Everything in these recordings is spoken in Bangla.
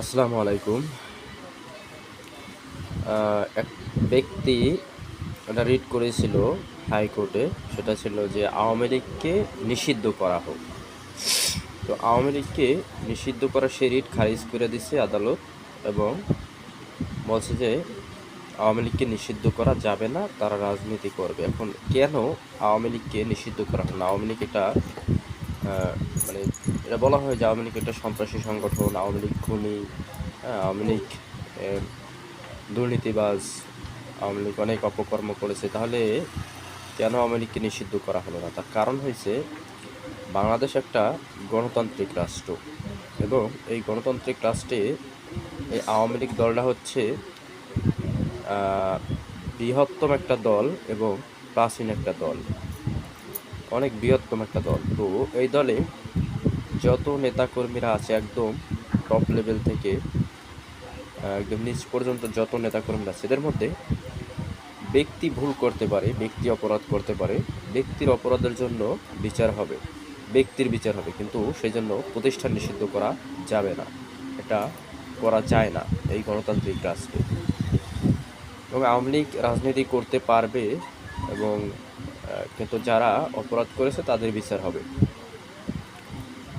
আসসালামু আলাইকুম। এক ব্যক্তি একটা রিট করেছিল হাইকোর্টে সেটা ছিল যে আওয়ামী লীগকে নিষিদ্ধ করা হোক। তো আওয়ামী লীগকে নিষিদ্ধ করা সে রিট খারিজ করে দিছে আদালত এবং বলছে যে আওয়ামী লীগকে নিষিদ্ধ করা যাবে না, তারা রাজনীতি করবে। এখন কেন আওয়ামী লীগকে নিষিদ্ধ করা না? আওয়ামী লীগ এটা মানে এটা বলা হয় যে আওয়ামী লীগ একটা সন্ত্রাসী সংগঠন আওয়ামী লীগ খুনি হ্যাঁ, আওয়ামী লীগ দুর্নীতিবাজ আওয়ামী লীগ অনেক অপকর্ম করেছে। তাহলে কেন আওয়ামী লীগকে নিষিদ্ধ করা হলো না? তার কারণ হয়েছে বাংলাদেশ একটা গণতান্ত্রিক রাষ্ট্র এবং এই গণতান্ত্রিক রাষ্ট্রে এই আওয়ামী লীগ দলটা হচ্ছে বৃহত্তম একটা দল এবং প্রাচীন একটা দল অনেক বৃহত্তম একটা দল। তো এই দলে যত নেতাকর্মীরা আছে একদম টপ লেভেল থেকে একদম নিচ পর্যন্ত যত নেতাকর্মীরা আছে, এদের মধ্যে ব্যক্তি ভুল করতে পারে, ব্যক্তি অপরাধ করতে পারে, ব্যক্তির অপরাধের জন্য বিচার হবে, ব্যক্তির বিচার হবে, কিন্তু সেই জন্য প্রতিষ্ঠান নিষিদ্ধ করা যাবে না, এটা করা যায় না এই গণতান্ত্রিক রাষ্ট্রে। এবং আওয়ামী লীগ রাজনীতি করতে পারবে এবং কিন্তু যারা অপরাধ করেছে তাদের বিচার হবে।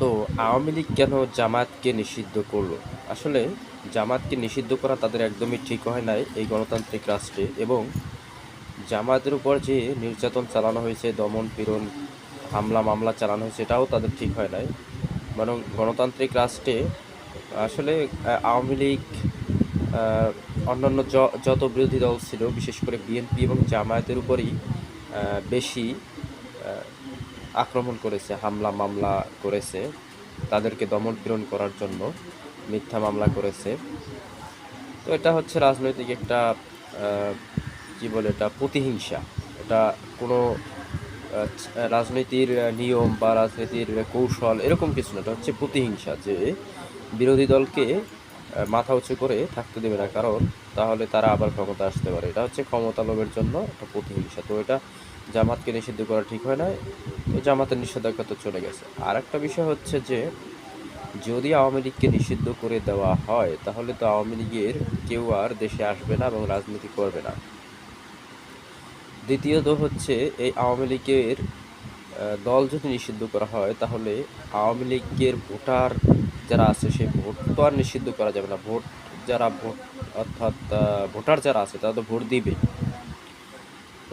তো আওয়ামী লীগ কেন জামাতকে নিষিদ্ধ করল? আসলে জামাতকে নিষিদ্ধ করা তাদের একদমই ঠিক হয় নাই এই গণতান্ত্রিক রাষ্ট্রে এবং জামাতের উপর যে নির্যাতন চালানো হয়েছে, দমন পীড়ন, হামলা মামলা চালানো হয়েছে, এটাও তাদের ঠিক হয় নাই। বরং গণতান্ত্রিক রাষ্ট্রে আসলে আওয়ামী লীগ অন্যান্য যত বিরোধী দল ছিল, বিশেষ করে বিএনপি এবং জামায়াতের উপরই বেশি আক্রমণ করেছে, হামলা মামলা করেছে, তাদেরকে দমন পীড়ন করার জন্য মিথ্যা মামলা করেছে। তো এটা হচ্ছে রাজনৈতিক একটা কি বলে এটা, প্রতিহিংসা। এটা কোনো রাজনীতির নিয়ম বা রাজনীতির কৌশল এরকম কিছু না, এটা হচ্ছে প্রতিহিংসা যে বিরোধী দলকে মাথা উঁচু করে থাকতে দেবে না, কারণ তাহলে তারা আবার ক্ষমতা আসতে পারে। এটা হচ্ছে ক্ষমতা লোভের জন্য একটা প্রতিহিংসা। তো এটা জামাতকে নিষিদ্ধ করা ঠিক হয় না জামাতের নিষেধাজ্ঞা তো চলে গেছে। আর একটা বিষয় হচ্ছে যে, যদি আওয়ামী লীগকে নিষিদ্ধ করে দেওয়া হয়, তাহলে তো আওয়ামী লীগের কেউ আর দেশে আসবে না এবং রাজনীতি করবে না। দ্বিতীয়ত হচ্ছে, এই আওয়ামী লীগের দল যদি নিষিদ্ধ করা হয়, তাহলে আওয়ামী লীগের ভোটার যারা আছে, সেই ভোট তো আর নিষিদ্ধ করা যাবে না। ভোট যারা ভোট, অর্থাৎ ভোটার যারা আছে, তারা তো ভোট দিবে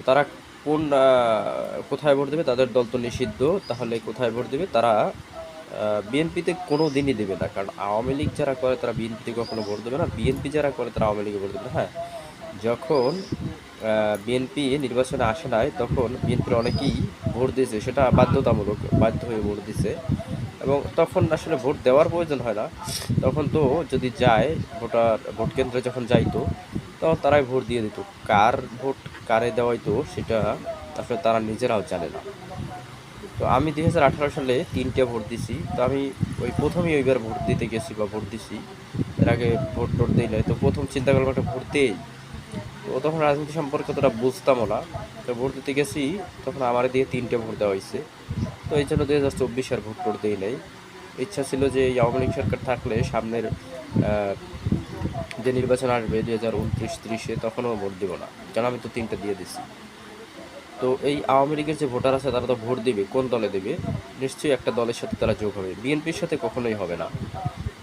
তারা কোন কোথায় ভোট দেবে তাদের দল তো নিষিদ্ধ, তাহলে কোথায় ভোট দেবে তারা বিএনপিতে কোনো দিনই দেবে না, কারণ আওয়ামী লীগ যারা করে তারা বিএনপিতে কখনো ভোট দেবে না, বিএনপি যারা করে তারা আওয়ামী লীগে ভোট দেবে। হ্যাঁ যখন বিএনপি নির্বাচনে আসে নাই, তখন বিএনপির অনেকেই ভোট দিয়েছে, সেটা বাধ্যতামূলক, বাধ্য হয়ে ভোট দিছে এবং তখন আসলে ভোট দেওয়ার প্রয়োজন হয় না তখন তো যদি যায়, ভোটার, ভোট কেন্দ্রে যখন যাইতো তখন তারাই ভোট দিয়ে দিত। কার ভোট কারে দেওয়াইতো সেটা আসলে তারা নিজেরাও জানে না। তো আমি দুই হাজার আঠারো সালে তিনটে ভোট দিছি। তো আমি ওই প্রথমেই ওইবার ভোট দিতে গেছি বা ভোট দিছি। এর আগে ভোট টোট দিই নাই। তো প্রথম চিন্তা করলাম একটা ভোট দেই। তো তখন রাজনীতি সম্পর্কে অতটা বুঝতামও না। তো ভোট দিতে গেছি, তখন আমার দিয়ে তিনটে ভোট দেওয়া হয়েছে তো এই জন্য দুই হাজার চব্বিশ আর ভোট টোট দিই নাই। ইচ্ছা ছিল যে এই আওয়ামী লীগ সরকার থাকলে সামনের যে নির্বাচন আসবে দুই হাজার উনত্রিশ ত্রিশে, তখনও ভোট দিব না। কারণ আমি তো তিনটে দিয়ে দিছি। তো এই আওয়ামী লীগের যে ভোটার আছে, তারা তো ভোট দিবে, কোন দলে দেবে? নিশ্চয়ই একটা দলের সাথে তারা যোগ হবে। বিএনপির সাথে কখনোই হবে না।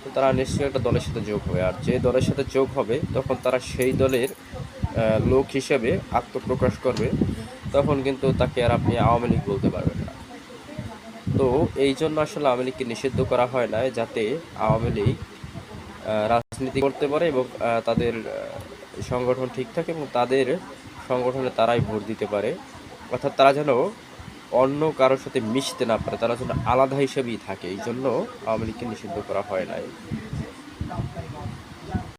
তো তারা নিশ্চয়ই একটা দলের সাথে যোগ হবে। আর যে দলের সাথে যোগ হবে, তখন তারা সেই দলের লোক হিসেবে আত্মপ্রকাশ করবে। তখন কিন্তু তাকে আর আপনি আওয়ামী লীগ বলতে পারবেন না। তো এই জন্য আসলে আওয়ামী লীগকে নিষিদ্ধ করা হয় না যাতে আওয়ামী লীগ রাজনীতি করতে পারে এবং তাদের সংগঠন ঠিক থাকে এবং তাদের সংগঠনে তারাই ভোট দিতে পারে। অর্থাৎ তারা যেন অন্য কারোর সাথে মিশতে না পারে, তারা যেন আলাদা হিসেবেই থাকে। এই জন্য আওয়ামী লীগকে নিষিদ্ধ করা হয় নাই।